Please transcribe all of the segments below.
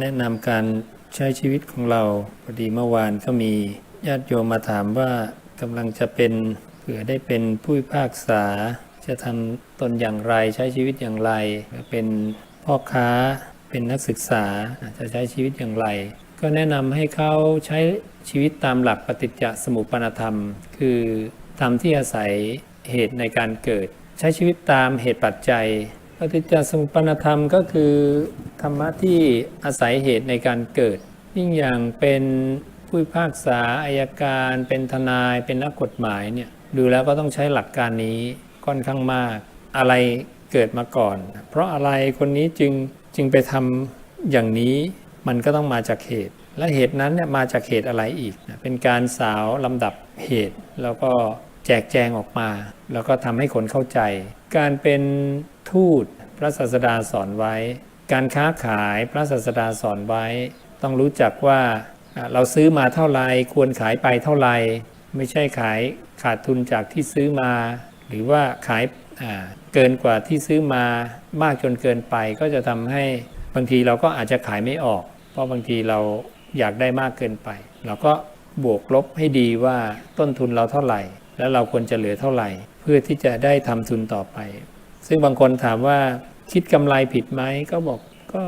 แนะนำการใช้ชีวิตของเราพอดีเมื่อวานก็มีญาติโยมมาถามว่ากำลังจะเป็นเผื่อได้เป็นผู้พิพากษา จะทำตนอย่างไรใช้ชีวิตอย่างไรเป็นพ่อค้าเป็นนักศึกษาจะใช้ชีวิตอย่างไร ก็แนะนำให้เขาใช้ชีวิตตามหลักปฏิจจสมุปบาทธรรม คือธรรมที่อาศัยเหตุในการเกิด ใช้ชีวิตตามเหตุปัจจัย ปฏิจจสมุปบาธรรมก็คือธรรมะที่อาศัยเหตุในการเกิด ยิ่งอย่างเป็นผู้พิพากษาอายการ เป็นทนายเป็นนักกฎหมายเนี่ยดูแล้วก็ต้องใช้หลักการนี้ค่อนข้างมาก อะไรเกิดมาก่อน เพราะอะไรคนนี้จึงจึงไปทำอย่างนี้มันก็ต้องมาจากเหตุ และเหตุนั้นเนี่ยมาจากเหตุอะไรอีก เป็นการสาวลำดับเหตุ แล้วก็แจกแจงออกมา แล้วก็ทำให้คนเข้าใจ การเป็น ทูตพระศาสดาสอนไว้ การค้าขายพระศาสดาสอนไว้ ต้องรู้จักว่าเราซื้อมาเท่าไรควรขายไปเท่าไรไม่ใช่ขายขาดทุนจากที่ซื้อมา หรือว่าขายาเกินกว่าที่ซื้อมามากจนเกินไปก็จะทำให้บางทีเราก็อาจจะขายไม่ออก เพราะบางทีเราอยากได้มากเกินไป เราก็บวกลบให้ดีว่าต้นทุนเราเท่าไหร่ แล้วเราควรจะเหลือเท่าไหร่ เพื่อที่จะได้ทำทุนต่อไป ซึ่งบางคนถามว่าคิดกำไรผิดไหมก็บอกก็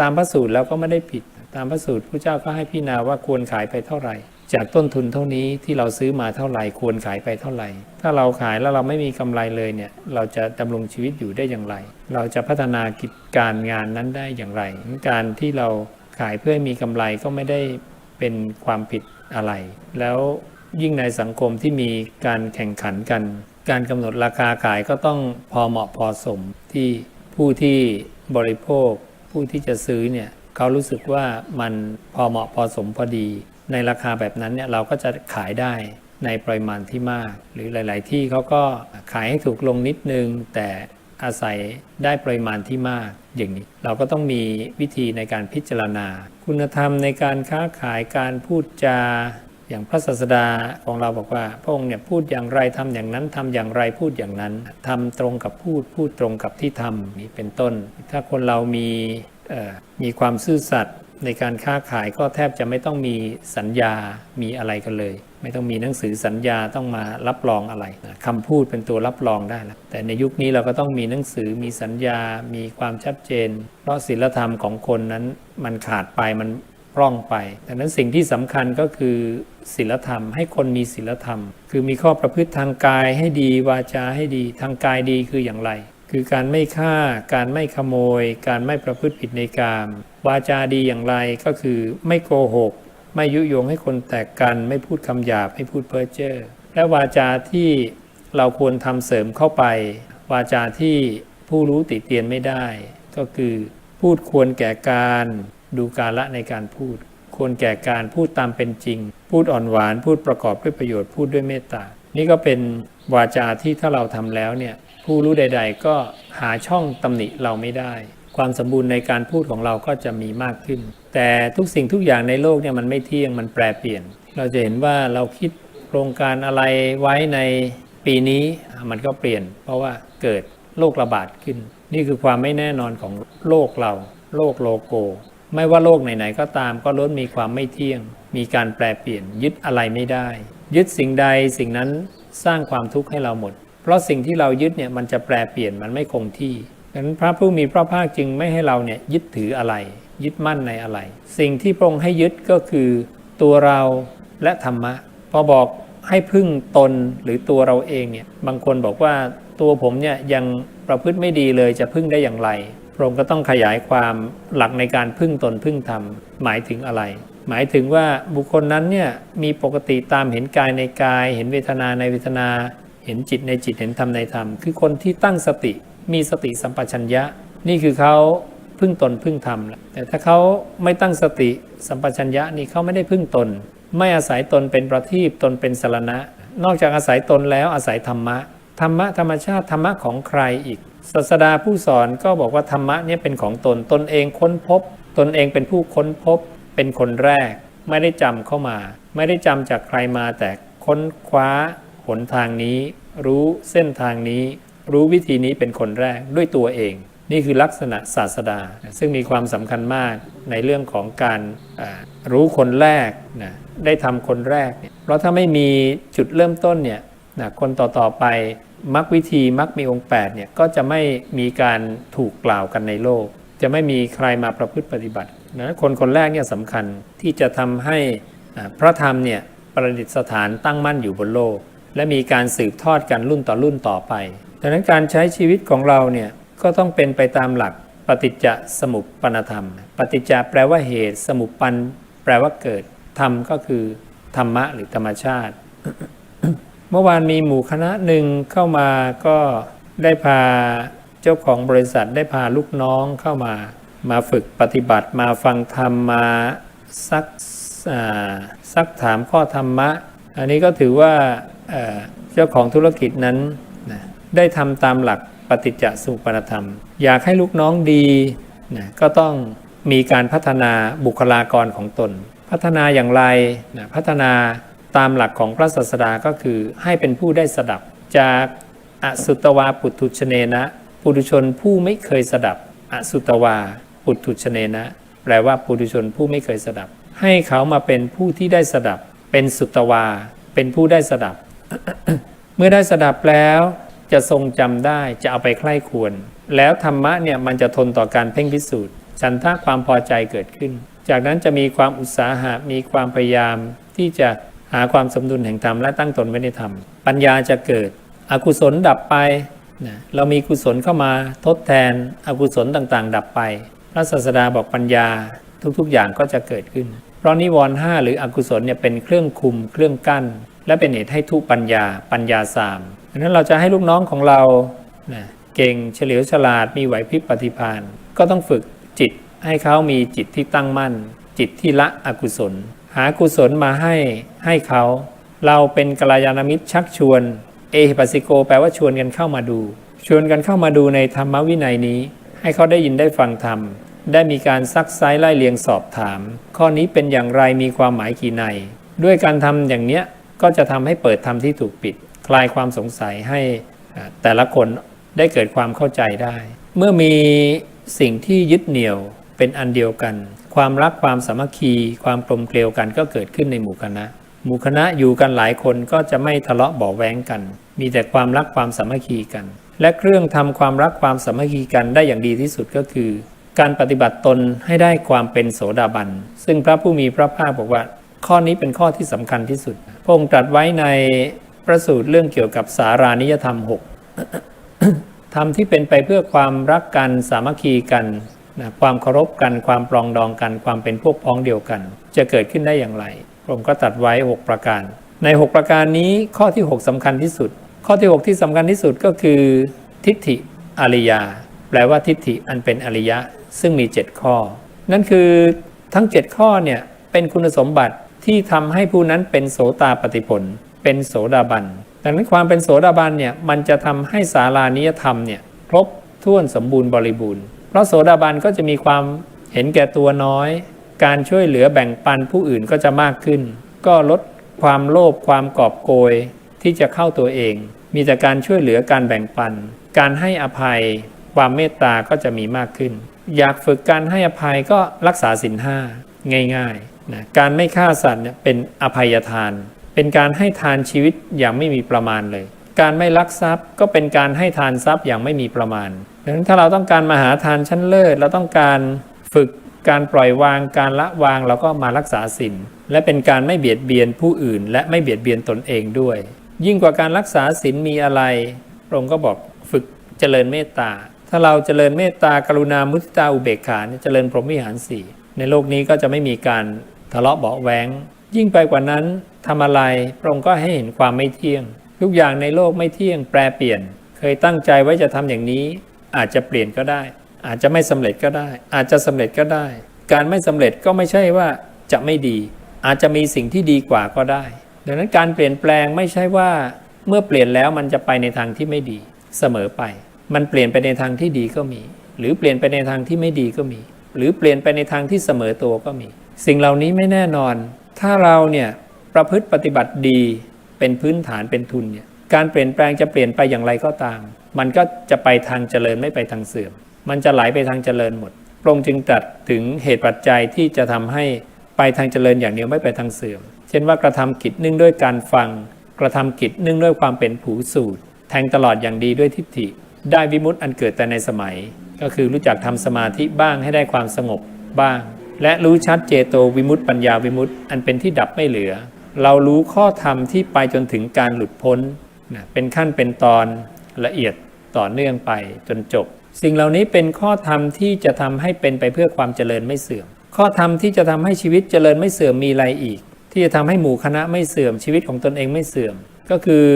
ตามพระสูตรแล้วก็ไม่ได้ผิด ตามพระสูตรพระเจ้าก็ให้พี่นาว่าควรขายไปเท่าไหร่ จากต้นทุนเท่านี้ที่เราซื้อมาเท่าไหร่ควรขายไปเท่าไหร่ ถ้าเราขายแล้วเราไม่มีกำไรเลยเนี่ยเราจะดำรงชีวิตอยู่ได้อย่างไร เราจะพัฒนากิจการงานนั้นได้อย่างไร การที่เราขายเพื่อมีกำไรก็ไม่ได้เป็นความผิดอะไร แล้วยิ่งในสังคมที่มีการแข่งขันกัน การกำหนดราคาขายก็ต้องพอเหมาะพอสมที่ผู้ที่บริโภค ผู้ที่จะซื้อเนี่ยเขารู้สึกว่ามันพอเหมาะพอสมพอดี ในราคาแบบนั้นเนี่ยเราก็จะขายได้ในปริมาณที่มาก หรือหลาย ๆ ที่เขาก็ขายให้ถูกลงนิดนึง แต่อาศัยได้ปริมาณที่มากอย่างนี้ เราก็ต้องมีวิธีในการพิจารณา คุณธรรมในการค้าขายการพูดจา อย่างพระศาสดาของเราบอกว่า พระองค์เนี่ยพูดอย่างไรทำอย่างนั้นทำอย่างไรพูดอย่างนั้นทำตรงกับพูดพูดตรงกับที่ทำนี่เป็นต้น ถ้าคนเรามีมีความซื่อสัตย์ในการค้าขายก็แทบจะไม่ต้องมีสัญญา มีอะไรกันเลย ไม่ต้องมีหนังสือสัญญาต้องมารับรองอะไรนะคำพูดเป็นตัวรับรองได้แล้วแต่ในยุคนี้เราก็ต้องมีหนังสือ มีสัญญา มีความชัดเจน เพราะศีลธรรมของคนนั้นมันขาดไป มัน พร่องไปดังนั้นสิ่งที่สำคัญก็คือศีลธรรม ให้คนมีศีลธรรม คือมีข้อประพฤติทางกายให้ดีวาจาให้ดี ทางกายดีคืออย่างไร คือการไม่ฆ่า การไม่ขโมย การไม่ประพฤติผิดในกามวาจาดีอย่างไรก็คือไม่โกหก ไม่ยุยงให้คนแตกกัน ไม่พูดคำหยาบไม่พูดเพ้อเจ้อและวาจาที่เราควรทำเสริมเข้าไป วาจาที่ผู้รู้ติเตียนไม่ได้ ก็คือ พูดควรแก่การ ดูกาละในการพูด ควรแก่การพูดตามเป็นจริง พูดอ่อนหวาน พูดประกอบด้วยประโยชน์ พูดด้วยเมตตา นี่ก็เป็นวาจาที่ถ้าเราทำแล้วเนี่ย ผู้รู้ใด ๆ ก็หาช่องตำหนิเราไม่ได้ ความสมบูรณ์ในการพูดของเราก็จะมีมากขึ้น แต่ทุกสิ่งทุกอย่างในโลกเนี่ยมันไม่เที่ยง มันแปรเปลี่ยน เราจะเห็นว่าเราคิดโครงการอะไรไว้ในปีนี้มันก็เปลี่ยน เพราะว่าเกิดโรคระบาดขึ้น นี่คือความไม่แน่นอนของโลกเรา โลกโลโก ไม่ว่าโลกไหนๆก็ตามก็ล้วนมีความไม่เที่ยง มีการแปรเปลี่ยนยึดอะไรไม่ได้ ยึดสิ่งใดสิ่งนั้นสร้างความทุกข์ให้เราหมด เพราะสิ่งที่เรายึดเนี่ยมันจะแปรเปลี่ยนมันไม่คงที่ดังนั้นพระผู้มีพระภาคจึงไม่ให้เราเนี่ยยึดถืออะไร ยึดมั่นในอะไร สิ่งที่พระองค์ให้ยึดก็คือ ตัวเราและธรรมะ พอบอกให้พึ่งตนหรือตัวเราเองเนี่ยบางคนบอกว่าตัวผมเนี่ยยัง ประพฤติไม่ดีเลยจะพึ่งได้อย่างไรพระองค์ก็ต้องขยายความหลักในการพึ่งตนพึ่งธรรมหมายถึงอะไร หมายถึงว่าบุคคลนั้นเนี่ยมีปกติตามเห็นกายในกาย เห็นเวทนาในเวทนา เห็นจิตในจิตเห็นธรรมในธรรม คือคนที่ตั้งสติมีสติสัมปชัญญะ นี่คือเขาพึ่งตนพึ่งธรรมแแต่ถ้าเขาไม่ตั้งสติสัมปชัญญะนี่เขาไม่ได้พึ่งตน ไม่อาศัยตนเป็นประทีปตนเป็นสารณะ นอกจากอาศัยตนแล้วอาศัยธรรมะ ธรรมะธรรมชาติธรรมะของใครอีกศาสดาผู้สอนก็บอกว่าธรรมะเนี่ยเป็นของตนตนเองค้นพบ ตนเองเป็นผู้ค้นพบ เป็นคนแรก ไม่ได้จำเข้ามา ไม่ได้จำจากใครมาแต่ค้นคว้าหนทางนี้ รู้เส้นทางนี้ รู้วิธีนี้เป็นคนแรกด้วยตัวเอง นี่คือลักษณะศาสดา ซึ่งมีความสำคัญมากในเรื่องของการรู้คนแรกนะได้ทำคนแรกเนี่ยเพราะถ้าไม่มีจุดเริ่มต้นเนี่ยนะคนต่อๆไป มรรควิธีมรรคมีองค์8เนี่ยก็จะไม่มีการถูกกล่าวกันในโลก จะไม่มีใครมาประพฤติปฏิบัตินะคนคนแรกเนี่ยสำคัญที่จะทำให้พระธรรมเนี่ยประดิษฐานตั้งมั่นอยู่บนโลก และมีการสืบทอดกันรุ่นต่อรุ่นต่อไปดังนั้นการใช้ชีวิตของเราเนี่ยก็ต้องเป็นไปตามหลักปฏิจจสมุปปนธรรม ปฏิจจแปลว่าเหตุ สมุปปันแปลว่าเกิด ธรรมก็คือธรรมะหรือธรรมชาติ เมื่อวานมีหมู่คณะหนึ่งเข้ามาก็ได้พาเจ้าของบริษัทได้พาลูกน้องเข้ามา มาฝึกปฏิบัติมาฟังธรรมมาซักซักถามข้อธรรมะ อันนี้ก็ถือว่าเจ้าของธุรกิจนั้นได้ทำตามหลักปฏิจจสมุปปนธรรม อยากให้ลูกน้องดีนะก็ต้องมีการพัฒนาบุคลากรของตน พัฒนาอย่างไรนะพัฒนา ตามหลักของพระศาสดาก็คือให้เป็นผู้ได้สดับ จากอสุตวาปุถุชเนนะปุถุชนผู้ไม่เคยสดับ อสุตวาปุถุชเนนะ แปลว่าปุถุชนผู้ไม่เคยสดับ ให้เขามาเป็นผู้ที่ได้สดับ เป็นสุตวา เป็นผู้ได้สดับ เมื่อได้สดับแล้วจะทรงจำได้จะเอาไปใคร่ควร แล้วธรรมะเนี่ยมันจะทนต่อการเพ่งพิสูจน์ฉันทะความพอใจเกิดขึ้น จากนั้นจะมีความอุตสาหะมีความพยายามที่จะ หาความสมดุลแห่งธรรมและตั้งตนไว้ในธรรมปัญญาจะเกิด อกุศลดับไปนะเรามีกุศลเข้ามาทดแทนอกุศลต่างๆ ดับไป พระศาสดาบอกปัญญาทุกๆอย่างก็จะเกิดขึ้น เพราะนิวรณ์ห้าหรืออกุศลเนี่ยเป็นเครื่องคุมเครื่องกั้น และเป็นเหตุให้ทุปัญญาปัญญาสามดังนั้นเราจะให้ลูกน้องของเรานะเก่งเฉลียวฉลาดมีไหวพริบปฏิภาณก็ต้องฝึกจิตให้เขามีจิตที่ตั้งมั่น จิตที่ละอกุศล หากุศลมาให้ให้เขา เราเป็นกัลยาณมิตรชักชวน เอหิปัสสิโก แปลว่าชวนกันเข้ามาดู ชวนกันเข้ามาดูในธรรมวินัยนี้ ให้เขาได้ยินได้ฟังธรรม ได้มีการซักไซไล่เลียงสอบถาม ข้อนี้เป็นอย่างไรมีความหมายกี่ในด้วยการทำอย่างเนี้ยก็จะทำให้เปิดธรรมที่ถูกปิด คลายความสงสัยให้แต่ละคนได้เกิดความเข้าใจได้ เมื่อมีสิ่งที่ยึดเหนี่ยว เป็นอันเดียวกัน ความรักความสามัคคี ความกลมเกลียวกันก็เกิดขึ้นในหมู่คณะ หมู่คณะอยู่กันหลายคนก็จะไม่ทะเลาะเบาแวงกัน มีแต่ความรักความสามัคคีกัน และเครื่องทำความรักความสามัคคีกันได้อย่างดีที่สุดก็คือ การปฏิบัติตนให้ได้ความเป็นโสดาบัน ซึ่งพระผู้มีพระภาคบอกว่า ข้อนี้เป็นข้อที่สำคัญที่สุด พระองค์ตรัสไว้ในพระสูตรเรื่องเกี่ยวกับสารานิยธรรม6ธรรมที่เป็นไปเพื่อความรักกันสามัคคีกัน นะความเคารพกันความปรองดองกันความเป็นพวกพ้องเดียวกัน จะเกิดขึ้นได้อย่างไรพระองค์ก็ตรัสไว้ 6 ประการ ใน 6 ประการนี้ข้อที่ 6สำคัญที่สุด ข้อที่ 6 ที่สำคัญที่สุดก็คือ ทิฏฐิอริยา แปลว่าทิฏฐิอันเป็นอริยะ ซึ่งมี 7 ข้อ นั่นคือทั้ง 7 ข้อเนี่ยเป็นคุณสมบัติที่ทำให้ผู้นั้นเป็นโสตาปฏิผล เป็นโสดาบันดังนั้นความเป็นโสดาบันเนี่ยมันจะทำให้สารานิยธรรมเนี่ยครบถ้วนสมบูรณ์บริบูรณ์ พราะโสดาบันก็จะมีความเห็นแก่ตัวน้อย การช่วยเหลือแบ่งปันผู้อื่นก็จะมากขึ้น ก็ลดความโลภความกอบโกยที่จะเข้าตัวเอง มีแต่การช่วยเหลือการแบ่งปัน การให้อภัย ความเมตตาก็จะมีมากขึ้น อยากฝึกการให้อภัยก็รักษาศีลห้าง่ายๆนะการไม่ฆ่าสัตว์เนี่ยเป็นอภัยทาน เป็นการให้ทานชีวิตอย่างไม่มีประมาณเลย การไม่ลักทรัพย์ก็เป็นการให้ทานทรัพย์อย่างไม่มีประมาณ ดังนั้นถ้าเราต้องการมาหาทานชั้นเลิศ เราต้องการฝึกการปล่อยวางการละวางเราก็มารักษาศีลและเป็นการไม่เบียดเบียนผู้อื่น และไม่เบียดเบียนตนเองด้วย ยิ่งกว่าการรักษาศีลมีอะไรพระองค์ก็บอกฝึกเจริญเมตตา ถ้าเราเจริญเมตตากรุณามุทิตาอุเบกขาเจริญพรหมวิหารสี่ในโลกนี้ก็จะไม่มีการทะเลาะเบาะแว้งยิ่งไปกว่านั้นทำอะไรพระองค์ก็ให้เห็นความไม่เที่ยง ทุกอย่างในโลกไม่เที่ยงแปรเปลี่ยน เคยตั้งใจไว้จะทำอย่างนี้ อาจจะเปลี่ยนก็ได้ อาจจะไม่สำเร็จก็ได้ อาจจะสำเร็จก็ได้ การไม่สำเร็จก็ไม่ใช่ว่าจะไม่ดี อาจจะมีสิ่งที่ดีกว่าก็ได้ ดังนั้นการเปลี่ยนแปลงไม่ใช่ว่า เมื่อเปลี่ยนแล้วมันจะไปในทางที่ไม่ดีเสมอไป มันเปลี่ยนไปในทางที่ดีก็มี หรือเปลี่ยนไปในทางที่ไม่ดีก็มี หรือเปลี่ยนไปในทางที่เสมอตัวก็มี สิ่งเหล่านี้ไม่แน่นอน ถ้าเราเนี่ยประพฤติปฏิบัติดีเป็นพื้นฐานเป็นทุนเนี่ย การเปลี่ยนแปลงจะเปลี่ยนไปอย่างไรก็ตาม มันก็จะไปทางเจริญไม่ไปทางเสื่อม มันจะไหลไปทางเจริญหมดพระองค์จึงตรัสถึงเหตุปัจจัยที่จะทำให้ไปทางเจริญอย่างเดียวไม่ไปทางเสื่อม เช่นว่ากระทำกิจนื่งด้วยการฟัง กระทำกิจนื่งด้วยความเป็นผูสูตร แทงตลอดอย่างดีด้วยทิฏฐิ ได้วิมุตติอันเกิดแต่ในสมัย ก็คือรู้จักทำสมาธิบ้างให้ได้ความสงบบ้าง และรู้ชัดเจโตวิมุตติปัญญาวิมุตติอันเป็นที่ดับไม่เหลือ เรารู้ข้อธรรมที่ไปจนถึงการหลุดพ้น นะเป็นขั้นเป็นตอนละเอียดต่อเนื่องไปจนจบ สิ่งเหล่านี้เป็นข้อธรรมที่จะทำให้เป็นไปเพื่อความเจริญไม่เสื่อม ข้อธรรมที่จะทำให้ชีวิตเจริญไม่เสื่อมมีอะไรอีก ที่จะทำให้หมู่คณะไม่เสื่อมชีวิตของตนเองไม่เสื่อม ก็คือ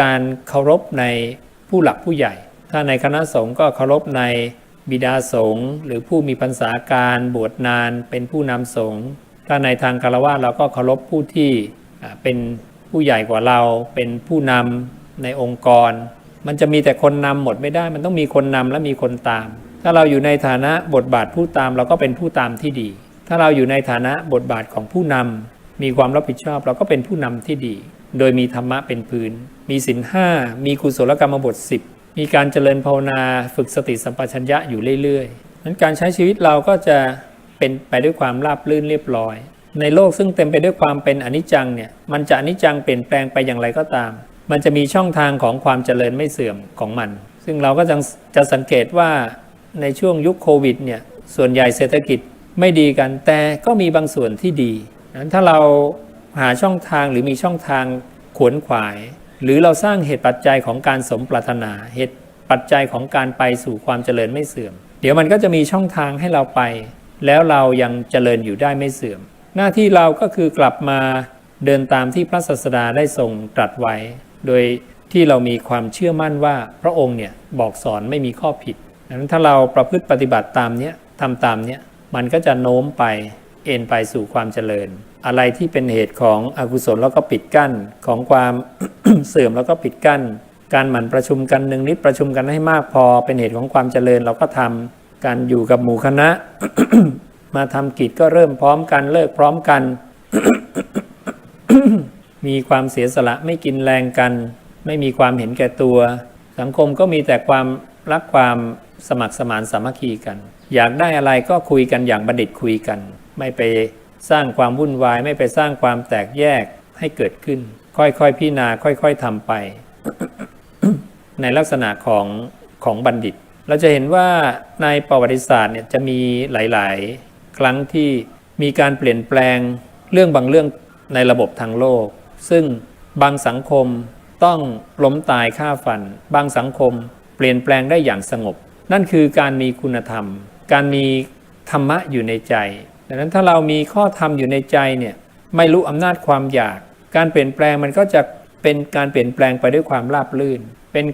การเคารพในผู้หลักผู้ใหญ่ ถ้าในคณะสงฆ์ก็เคารพในบิดาสงฆ์หรือผู้มีพรรษาการบวชนานเป็นผู้นำสงฆ์ถ้าในทางคารวะเราก็เคารพผู้ที่เป็น ผู้ใหญ่กว่าเราเป็นผู้นำในองค์กร มันจะมีแต่คนนำหมดไม่ได้ มันต้องมีคนนำและมีคนตาม ถ้าเราอยู่ในฐานะบทบาทผู้ตามเราก็เป็นผู้ตามที่ดี ถ้าเราอยู่ในฐานะบทบาทของผู้นำมีความรับผิดชอบเราก็เป็นผู้นำที่ดี โดยมีธรรมะเป็นพื้น มีศีลห้ามีกุศลกรรมบท 10 มีการเจริญภาวนาฝึกสติสัมปชัญญะอยู่เรื่อยๆนั้นการใช้ชีวิตเราก็จะเป็นไปด้วยความราบรื่นเรียบร้อย ในโลกซึ่งเต็มไปด้วยความเป็นอนิจจังเนี่ยมันจะอนิจจังเปลี่ยนแปลงไปอย่างไรก็ตาม มันจะมีช่องทางของความเจริญไม่เสื่อมของมัน ซึ่งเราก็จะจะสังเกตว่าในช่วงยุคโควิดเนี่ยส่วนใหญ่เศรษฐกิจไม่ดีกันแต่ก็มีบางส่วนที่ดีนั้นถ้าเราหาช่องทางหรือมีช่องทางขวนขวาย หรือเราสร้างเหตุปัจจัยของการสมปรารถนาเหตุปัจจัยของการไปสู่ความเจริญไม่เสื่อม เดี๋ยวมันก็จะมีช่องทางให้เราไป แล้วเรายังเจริญอยู่ได้ไม่เสื่อม หน้าที่เราก็คือกลับมาเดินตามที่พระศาสดาได้ทรงตรัสไว้ โดยที่เรามีความเชื่อมั่นว่าพระองค์เนี่ยบอกสอนไม่มีข้อผิดดังนั้นถ้าเราประพฤติปฏิบัติตามเนี้ยทำตามเนี้ยมันก็จะโน้มไปเอ็นไปสู่ความเจริญ อะไรที่เป็นเหตุของอกุศลแล้วก็ปิดกั้นของความเสื่อมแล้วก็ปิดกั้น การหมั่นประชุมกันหนึ่งนิดประชุมกันให้มากพอ เป็นเหตุของความเจริญเราก็ทำการอยู่กับหมู่คณะ มาทำกิจก็เริ่มพร้อมกันเลิกพร้อมกัน มีความเสียสละไม่กินแรงกัน ไม่มีความเห็นแก่ตัว สังคมก็มีแต่ความรักความสมัครสมานสามัคคีกัน อยากได้อะไรก็คุยกันอย่างบัณฑิตคุยกัน ไม่ไปสร้างความวุ่นวาย ไม่ไปสร้างความแตกแยกให้เกิดขึ้น ค่อยๆพิจารณาค่อย ๆทำไป ในลักษณะของของบัณฑิต เราจะเห็นว่าในประวัติศาสตร์เนี่ยจะมีหลาย ๆ ครั้งที่มีการเปลี่ยนแปลงเรื่องบางเรื่องในระบบทางโลก ซึ่งบางสังคมต้องล้มตายฆ่าฟัน บางสังคมเปลี่ยนแปลงได้อย่างสงบ นั่นคือการมีคุณธรรม การมีธรรมะอยู่ในใจดังนั้นถ้าเรามีข้อธรรมอยู่ในใจเนี่ยไม่รู้อำนาจความอยาก การเปลี่ยนแปลงมันก็จะเป็นการเปลี่ยนแปลงไปด้วยความราบรื่น เป็น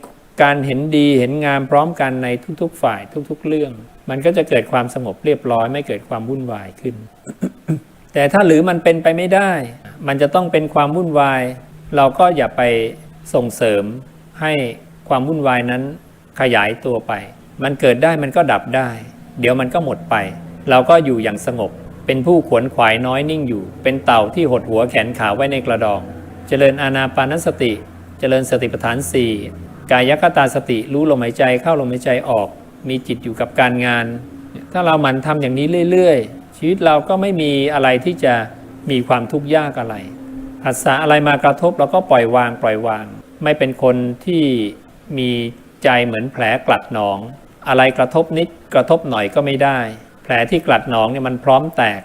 การเห็นดีเห็นงามพร้อมกันในทุกๆฝ่ายทุกๆเรื่อง มันก็จะเกิดความสงบเรียบร้อย ไม่เกิดความวุ่นวายขึ้น แต่ถ้าหรือมันเป็นไปไม่ได้ มันจะต้องเป็นความวุ่นวาย เราก็อย่าไปส่งเสริมให้ความวุ่นวายนั้นขยายตัวไป มันเกิดได้มันก็ดับได้ เดี๋ยวมันก็หมดไป เราก็อยู่อย่างสงบ เป็นผู้ขวนขวายน้อยนิ่งอยู่ เป็นเต่าที่หดหัวแขนขาไว้ในกระดอง เจริญอานาปานสติ เจริญสติปัฏฐานสี่กายคตาสติรู้ลมหายใจเข้าลมหายใจออก มีจิตอยู่กับการงาน ถ้าเราหมั่นทำอย่างนี้เรื่อยๆ ชีวิตเราก็ไม่มีอะไรที่จะมีความทุกข์ยากอะไรผัสสะอะไรมากระทบเราก็ปล่อยวางปล่อยวาง ไม่เป็นคนที่มีใจเหมือนแผลกลัดหนอง อะไรกระทบนิดกระทบหน่อยก็ไม่ได้ แผลที่กลัดหนองเนี่ยมันพร้อมแตก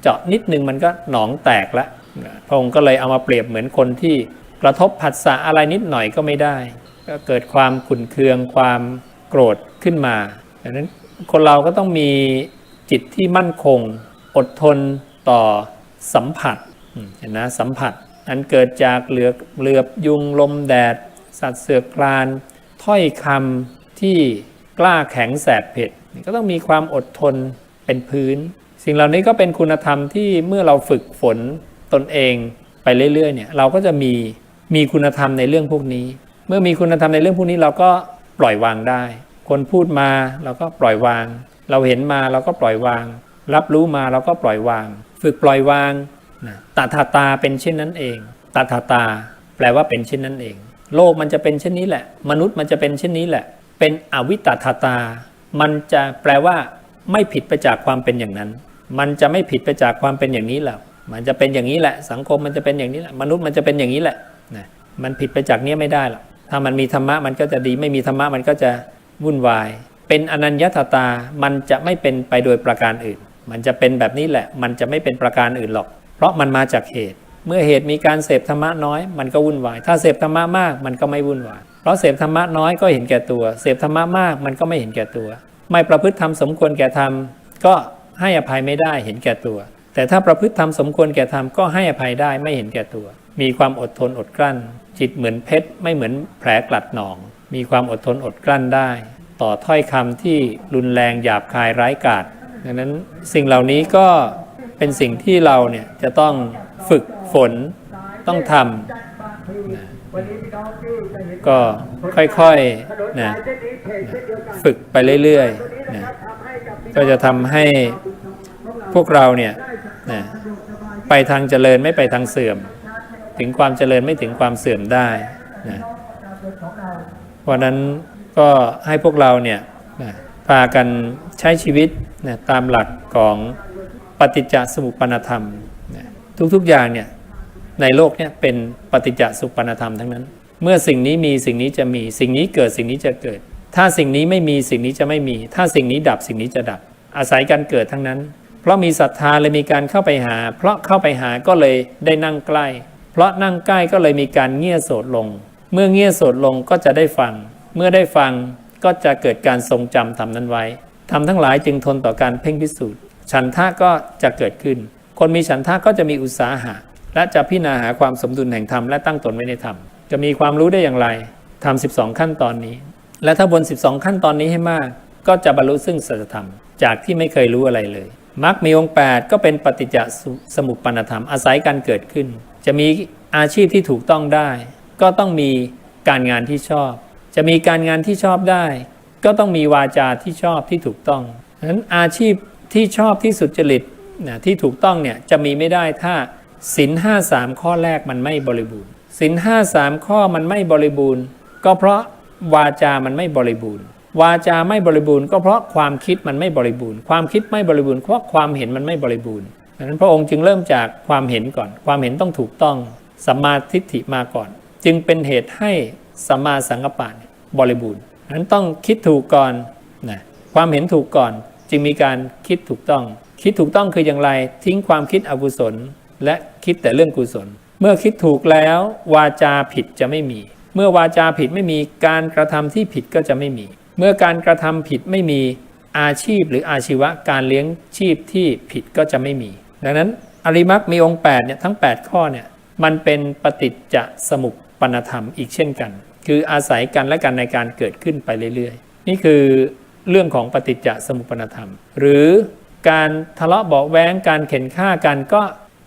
เจาะนิดนึงมันก็หนองแตกละพระองค์ก็เลยเอามาเปรียบเหมือนคนที่กระทบผัสสะอะไรนิดหน่อยก็ไม่ได้ ก็เกิดความขุ่นเคืองความ โกรธขึ้นมาดังนั้นคนเราก็ต้องมีจิตที่มั่นคง อดทนต่อสัมผัสเห็นนะสัมผัส อันเกิดจากเหลือเหลือบยุงลมแดด สัตว์เสือกคลาน ถ้อยคำที่กล้าแข็งแสบเผ็ด ก็ต้องมีความอดทนเป็นพื้น สิ่งเหล่านี้ก็เป็นคุณธรรมที่เมื่อเราฝึกฝนตนเองไปเรื่อยๆเนี่ยเราก็จะมีมีคุณธรรมในเรื่องพวกนี้ เมื่อมีคุณธรรมในเรื่องพวกนี้เราก็ ล่อยวางได้ คนพูดมาเราก็ปล่อยวาง เราเห็นมาเราก็ปล่อยวาง รับรู้มาเราก็ปล่อยวาง ฝึกปล่อยวางนะตถาตาเป็นเช่นนั้นเองตถาตา แปลว่าเป็นเช่นนั้นเอง โลกมันจะเป็นเช่นนี้แหละ มนุษย์มันจะเป็นเช่นนี้แหละ เป็นอวิตถาตา มันจะแปลว่า ไม่ผิดไปจากความเป็นอย่างนั้น มันจะไม่ผิดไปจากความเป็นอย่างนี้แหละมันจะเป็นอย่างนี้แหละ สังคมมันจะเป็นอย่างนี้แหละ มนุษย์มันจะเป็นอย่างนี้แหละนะมันผิดไปจากเนี้ยไม่ได้หรอก ถ้ามันมีธรรมะมันก็จะดี ไม่มีธรรมะมันก็จะวุ่นวาย เป็นอนัญญตตา มันจะไม่เป็นไปโดยประการอื่น มันจะเป็นแบบนี้แหละ มันจะไม่เป็นประการอื่นหรอก เพราะมันมาจากเหตุ เมื่อเหตุมีการเสพธรรมะน้อย มันก็วุ่นวาย ถ้าเสพธรรมะมากมันก็ไม่วุ่นวาย เพราะเสพธรรมะน้อยก็เห็นแก่ตัว เสพธรรมะมากมันก็ไม่เห็นแก่ตัว ไม่ประพฤติธรรมสมควรแก่ธรรมก็ให้อภัยไม่ได้เห็นแก่ตัว แต่ถ้าประพฤติธรรมสมควรแก่ธรรมก็ให้อภัยได้ไม่เห็นแก่ตัว มีความอดทนอดกลั้น จิตเหมือนเพชรไม่เหมือนแผลกลัดหนอง มีความอดทนอดกลั้นได้ ต่อถ้อยคำที่รุนแรงหยาบคายร้ายกาจดังนั้นสิ่งเหล่านี้ก็เป็นสิ่งที่เราเนี่ยจะต้องฝึกฝนต้องทำนะก็ค่อยๆนะฝึกไปเรื่อยๆนะก็จะทำให้พวกเราเนี่ยนะไปทางเจริญไม่ไปทางเสื่อม ถึงความเจริญไม่ถึงความเสื่อมได้นะเพราะนั้นก็ให้พวกเราเนี่ยนะพากันใช้ชีวิตนะตามหลักของปฏิจจสมุปปนธรรมนะทุกๆอย่างเนี่ยในโลกเนี่ยเป็นปฏิจจสมุปปนธรรมทั้งนั้น เมื่อสิ่งนี้มีสิ่งนี้จะมี สิ่งนี้เกิดสิ่งนี้จะเกิด ถ้าสิ่งนี้ไม่มีสิ่งนี้จะไม่มี ถ้าสิ่งนี้ดับสิ่งนี้จะดับ อาศัยการเกิดทั้งนั้น เพราะมีศรัทธาเลยมีการเข้าไปหา เพราะเข้าไปหาก็เลยได้นั่งใกล้ เพราะนั่งใกล้ก็เลยมีการเงี่ยโสดลง เมื่อเงี่ยโสดลงก็จะได้ฟัง เมื่อได้ฟังก็จะเกิดการทรงจำทำนั้นไว้ทำทั้งหลายจึงทนต่อการเพ่งพิสูจน์ ฉันทะก็จะเกิดขึ้น คนมีฉันทะก็จะมีอุตสาหะ และจะพิจารณาหาความสมดุลแห่งธรรมและตั้งตนไว้ในธรรม จะมีความรู้ได้อย่างไรทำ12ขั้นตอนนี้ และถ้าบน12ขั้นตอนนี้ให้มาก ก็จะบรรลุซึ่งสัจธรรม จากที่ไม่เคยรู้อะไรเลยมรรคมีองค์8ก็เป็นปฏิจจสมุปปนธรรมอาศัยการเกิดขึ้น จะมีอาชีพที่ถูกต้องได้ ก็ต้องมีการงานที่ชอบ จะมีการงานที่ชอบได้ ก็ต้องมีวาจาที่ชอบที่ถูกต้องฉะนั้นอาชีพที่ชอบที่สุจริตนะที่ถูกต้องเนี่ยจะมีไม่ได้ถ้าศีลห้าสามข้อแรกมันไม่บริบูรณ์ศีลห้าสามข้อมันไม่บริบูรณ์ ก็เพราะวาจามันไม่บริบูรณ์ วาจาไม่บริบูรณ์ก็เพราะความคิดมันไม่บริบูรณ์ ความคิดไม่บริบูรณ์เพราะความเห็นมันไม่บริบูรณ์ ดังนั้นพระองค์จึงเริ่มจากความเห็นก่อน ความเห็นต้องถูกต้องสัมมาทิฏฐิมาก่อน จึงเป็นเหตุให้สัมมาสังกัปปะเนี่ยบริบูรณ์นั้นต้องคิดถูกก่อนนะความเห็นถูกก่อน จึงมีการคิดถูกต้อง คิดถูกต้องคืออย่างไร ทิ้งความคิดอกุศล และคิดแต่เรื่องกุศล เมื่อคิดถูกแล้ววาจาผิดจะไม่มี เมื่อวาจาผิดไม่มีการกระทำที่ผิดก็จะไม่มี เมื่อการกระทำผิดไม่มีอาชีพหรืออาชีวะการเลี้ยงชีพที่ผิดก็จะไม่มี ดังนั้นอริมักมีองค์8เนี่ยทั้ง 8 ข้อเนี่ยมันเป็นปฏิจจสมุปปนธรรมอีกเช่นกัน คืออาศัยกันและกันในการเกิดขึ้นไปเรื่อยๆ นี่คือเรื่องของปฏิจจสมุปปนธรรม หรือการทะเลาะเบาแว้งการเข็นฆ่ากันก็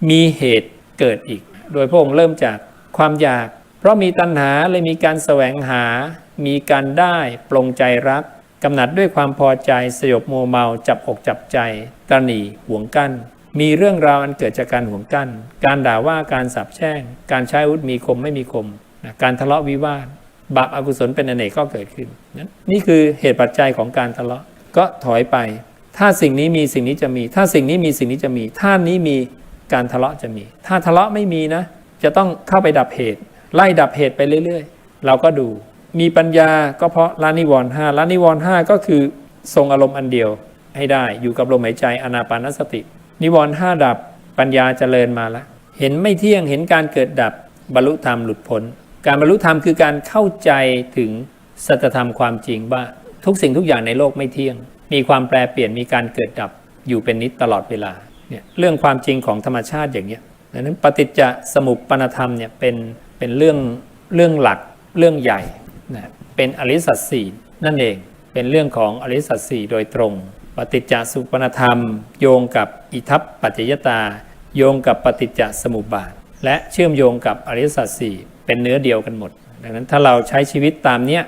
มีเหตุเกิดอีก โดยพระองค์เริ่มจากความอยาก เพราะมีตัณหาเลยมีการแสวงหา มีการได้ปรงใจรักกำหนัดด้วยความพอใจสยบโมเมาจับอกจับใจตรณีห่วงกั้น มีเรื่องราวอันเกิดจากการห่วงกั้น การด่าว่าการสาปแช่ง การใช้อาวุธมีคมไม่มีคมนะการทะเลาะวิวาท บาปอากุศลเป็นอเนกก็เกิดขึ้นนี่คือเหตุปัจจัยของการทะเลาะก็ถอยไป ถ้าสิ่งนี้มีสิ่งนี้จะมี ถ้าสิ่งนี้มีสิ่งนี้จะมี ถ้านี้มีการทะเลาะจะมี ถ้าทะเลาะไม่มีนะ จะต้องเข้าไปดับเหตุ ไล่ดับเหตุไปเรื่อยๆ เราก็ดู มีปัญญาก็เพราะละนิวรณ์ห้าละนิวรณ์ห้าก็คือทรงอารมณ์อันเดียวให้ได้อยู่กับลมหายใจอนาปานสติ นิวรณ์ห้าดับปัญญาเจริญมาแล้วเห็นไม่เที่ยงเห็นการเกิดดับบรรลุธรรมหลุดพ้นการบรรลุธรรมคือการเข้าใจถึงสัจธรรมความจริงว่าทุกสิ่งทุกอย่างในโลกไม่เที่ยง มีความแปรเปลี่ยนมีการเกิดดับอยู่เป็นนิจตลอดเวลาเนี่ยเรื่องความจริงของธรรมชาติอย่างเนี้ยดังนั้นปฏิจจสมุปปนธรรมเนี่ยเป็นเป็นเรื่องเรื่องหลักเรื่องใหญ่นะเป็นอริสัตสีนั่นเองเป็นเรื่องของอริสัตสีโดยตรง ปฏิจจสุปนธรรม โยงกับอิทัปปัจจยตา โยงกับปฏิจจสมุปบาท และเชื่อมโยงกับอริสัตสีเป็นเนื้อเดียวกันหมด ดังนั้นถ้าเราใช้ชีวิตตามเนี้ย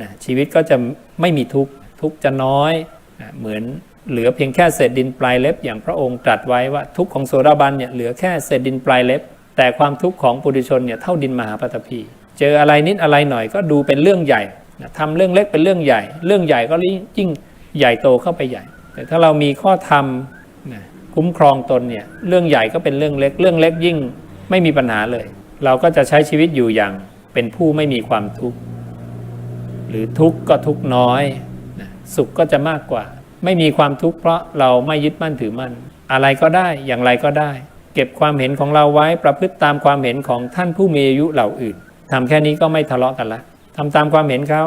นะชีวิตก็จะไม่มีทุกข์ทุกข์จะน้อยนะเหมือนเหลือเพียงแค่เศษดินปลายเล็บ อย่างพระองค์ตรัสไว้ว่าทุกข์ของโสดาบันเนี่ยเหลือแค่เศษดินปลายเล็บ แต่ความทุกข์ของปุถุชนเนี่ยเท่าดินมหาปฐพีเจออะไรนิดอะไรหน่อยก็ดูเป็นเรื่องใหญ่นะทำเรื่องเล็กเป็นเรื่องใหญ่ เรื่องใหญ่ก็ยิ่ง ใหญ่โตเข้าไปใหญ่ แต่ถ้าเรามีข้อธรรมนะคุ้มครองตนเนี่ยเรื่องใหญ่ก็เป็นเรื่องเล็ก เรื่องเล็กยิ่งไม่มีปัญหาเลย เราก็จะใช้ชีวิตอยู่อย่างเป็นผู้ไม่มีความทุกข์หรือทุกข์ก็ทุกข์น้อยนะสุขก็จะมากกว่า ไม่มีความทุกข์เพราะเราไม่ยึดมั่นถือมั่น อะไรก็ได้อย่างไรก็ได้ เก็บความเห็นของเราไว้ประพฤติตามความเห็นของท่านผู้มีอายุเหล่าอื่นทำแค่นี้ก็ไม่ทะเลาะกันละ ทำตามความเห็นเขา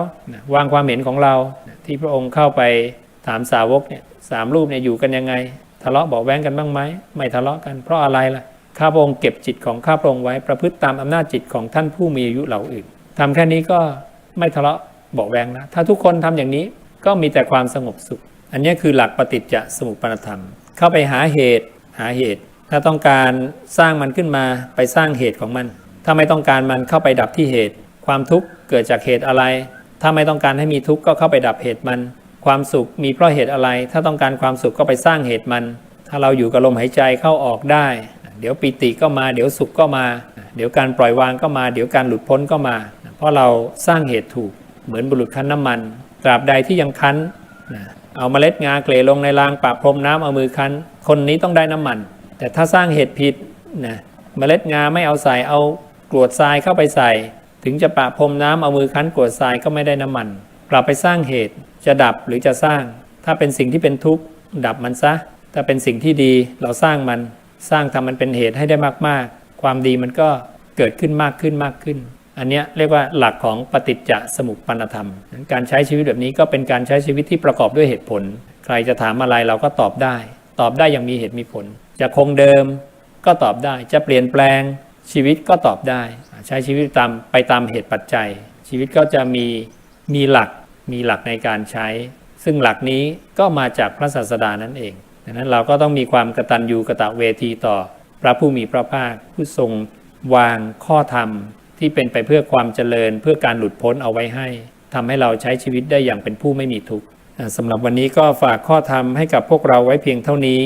วางความเห็นของเราที่พระองค์เข้าไปถามสาวกเนี่ยสามรูปเนี่ยอยู่กันยังไง ทะเลาะเบาะแว้งกันบ้างไหมไม่ทะเลาะกันเพราะอะไรล่ะข้าพระองค์เก็บจิตของข้าพระองค์ไว้ประพฤติตามอำนาจจิตของท่านผู้มีอายุเหล่าอื่นทำแค่นี้ก็ไม่ทะเลาะเบาะแว้งแล้วถ้าทุกคนทำอย่างนี้ก็มีแต่ความสงบสุข อันนี้คือหลักปฏิจจสมุปบาทธรรม เข้าไปหาเหตุหาเหตุ ถ้าต้องการสร้างมันขึ้นมาไปสร้างเหตุของมัน ถ้าไม่ต้องการมันเข้าไปดับที่เหตุ ความทุกข์ เกิดจากเหตุอะไร ถ้าไม่ต้องการให้มีทุกข์ก็เข้าไปดับเหตุมัน ความสุขมีเพราะเหตุอะไร ถ้าต้องการความสุขก็ไปสร้างเหตุมัน ถ้าเราอยู่กับลมหายใจเข้าออกได้ เดี๋ยวปิติก็มา เดี๋ยวสุขก็มา เดี๋ยวการปล่อยวางก็มา เดี๋ยวการหลุดพ้นก็มา เพราะเราสร้างเหตุถูก เหมือนบุรุษคั้นน้ำมัน ตราบใดที่ยังคั้น เอาเมล็ดงาเกลี่ยลงในรางปะพรมน้ำเอามือคั้น คนนี้ต้องได้น้ำมัน แต่ถ้าสร้างเหตุผิดนะเมล็ดงาไม่เอาใส่เอากรวดทรายเข้าไปใส่ ถึงจะปะพรมน้ำเอามือคั้นกวดทรายก็ไม่ได้น้ำมัน กลับไปสร้างเหตุจะดับหรือจะสร้าง ถ้าเป็นสิ่งที่เป็นทุกข์ดับมันซะ ถ้าเป็นสิ่งที่ดีเราสร้างมัน สร้างทำมันเป็นเหตุให้ได้มากๆ ความดีมันก็เกิดขึ้นมากขึ้นมากขึ้น อันนี้เรียกว่าหลักของปฏิจจสมุปปนธรรม การใช้ชีวิตแบบนี้ก็เป็นการใช้ชีวิตที่ประกอบด้วยเหตุผล ใครจะถามอะไรเราก็ตอบได้ ตอบได้อย่างมีเหตุมีผล จะคงเดิมก็ตอบได้ จะเปลี่ยนแปลง ชีวิตก็ตอบได้ ใช้ชีวิตตามไปตามเหตุปัจจัย ชีวิตก็จะมีมีหลักมีหลักในการใช้ ซึ่งหลักนี้ก็มาจากพระศาสดานั่นเองดังนั้นเราก็ต้องมีความกตัญญูกะตะเวทีต่อพระผู้มีพระภาคผู้ทรงวางข้อธรรมที่เป็นไปเพื่อความเจริญเพื่อการหลุดพ้นเอาไว้ให้ทำให้เราใช้ชีวิตได้อย่างเป็นผู้ไม่มีทุกข์สำหรับวันนี้ก็ฝากข้อธรรมให้กับพวกเราไว้เพียงเท่านี้